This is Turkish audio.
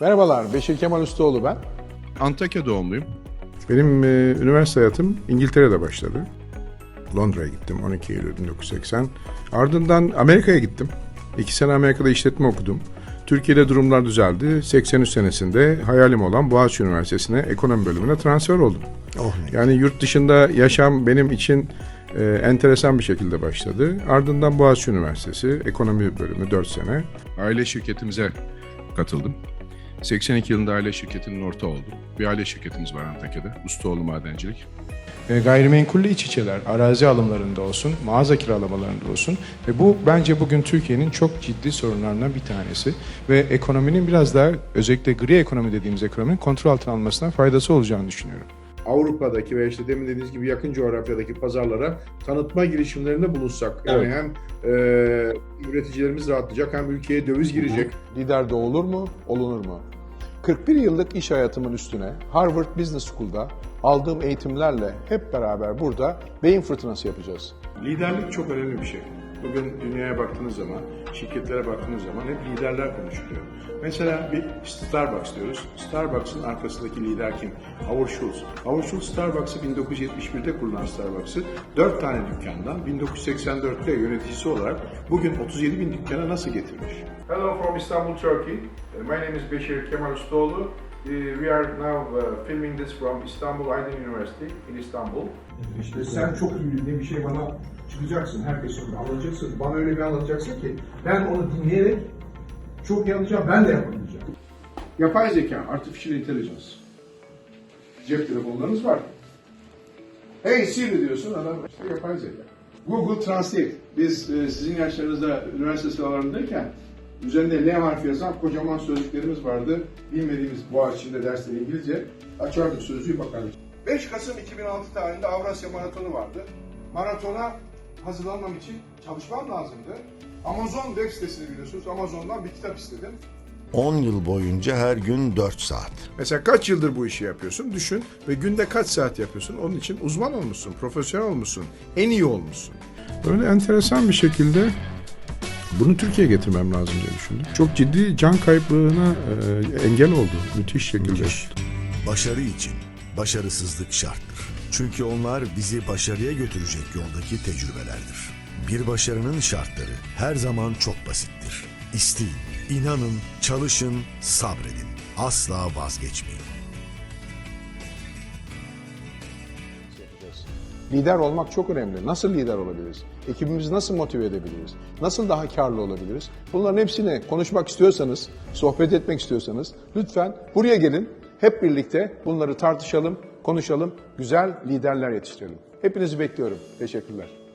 Merhabalar, Beşir Kemal Ustaoğlu ben. Antakya doğumluyum. Benim e, üniversite hayatım İngiltere'de başladı. Londra'ya gittim 12 Eylül 1980. Ardından Amerika'ya gittim. İki sene Amerika'da işletme okudum. Türkiye'de durumlar düzeldi. 83 senesinde hayalim olan Boğaziçi Üniversitesi'ne ekonomi bölümüne transfer oldum. Yani yurt dışında yaşam benim için e, enteresan bir şekilde başladı. Ardından Boğaziçi Üniversitesi ekonomi bölümü 4 sene. Aile şirketimize katıldım. 82 yılında aile şirketinin ortağı oldum. Bir aile şirketimiz var Antakya'da. Ustaoğlu Madencilik. E, gayrimenkulle iç içeler, arazi alımlarında olsun, mağaza kiralamalarında olsun ve bu bence bugün Türkiye'nin çok ciddi sorunlarından bir tanesi ve ekonominin biraz daha özellikle gri ekonomi dediğimiz ekonominin kontrol altına almasına faydası olacağını düşünüyorum. Avrupa'daki ve işte demin dediğiniz gibi yakın coğrafyadaki pazarlara tanıtma girişimlerinde bulunsak. Yani Evet. hem e, üreticilerimiz rahatlayacak hem ülkeye döviz girecek. Lider de olur mu, olunur mu? 41 yıllık iş hayatımın üstüne Harvard Business School'da aldığım eğitimlerle hep beraber burada beyin fırtınası yapacağız. Liderlik çok önemli bir şey. Bugün dünyaya baktığınız zaman, şirketlere baktığınız zaman hep liderler konuşuluyor. Mesela bir Starbucks diyoruz. Starbucks'ın arkasındaki lider kim? Howard Schultz. Howard Schultz Starbucks'ı 1971'de kurulan Starbucks'ı 4 tane dükkandan 1984'te yöneticisi olarak bugün 37 bin dükkana nasıl getirmiş? Hello from Istanbul, Turkey. My name is Beşir Kemal Ustaoğlu. Uh, We are now uh, filming this from Istanbul Aydın University in Istanbul. İşte sen çok iyi bir şey bana çıkacaksın, herkes önünde anlatacaksın. Bana öyle bir anlatacaksın ki ben onu dinleyerek çok iyi anlayacağım, ben de yapabileceğim. Yapay zeka, artificial intelligence. Cep telefonlarınız var. Hey Siri diyorsun, adam işte yapay zeka. Google Translate. Biz e, sizin yaşlarınızda üniversite sıralarındayken üzerinde L harfi yazan kocaman sözlüklerimiz vardı. Bilmediğimiz Boğaziçi'nde dersleri İngilizce. Açardık sözlüğü bakardık. 5 Kasım 2006 tarihinde Avrasya Maratonu vardı. Maratona hazırlanmam için çalışmam lazımdı. Amazon web sitesini biliyorsunuz. Amazon'dan bir kitap istedim. 10 yıl boyunca her gün 4 saat. Mesela kaç yıldır bu işi yapıyorsun? Düşün ve günde kaç saat yapıyorsun? Onun için uzman olmuşsun, profesyonel olmuşsun, en iyi olmuşsun. Böyle enteresan bir şekilde bunu Türkiye'ye getirmem lazım diye düşündüm. Çok ciddi can kayıplığına e, engel oldu müthiş şekilde. Müthiş. Başarı için başarısızlık şarttır. Çünkü onlar bizi başarıya götürecek yoldaki tecrübelerdir. Bir başarının şartları her zaman çok basittir. İsteyin, inanın, çalışın, sabredin. Asla vazgeçmeyin. Lider olmak çok önemli. Nasıl lider olabiliriz? Ekibimizi nasıl motive edebiliriz? Nasıl daha karlı olabiliriz? Bunların hepsini konuşmak istiyorsanız, sohbet etmek istiyorsanız lütfen buraya gelin. Hep birlikte bunları tartışalım, konuşalım, güzel liderler yetiştirelim. Hepinizi bekliyorum. Teşekkürler.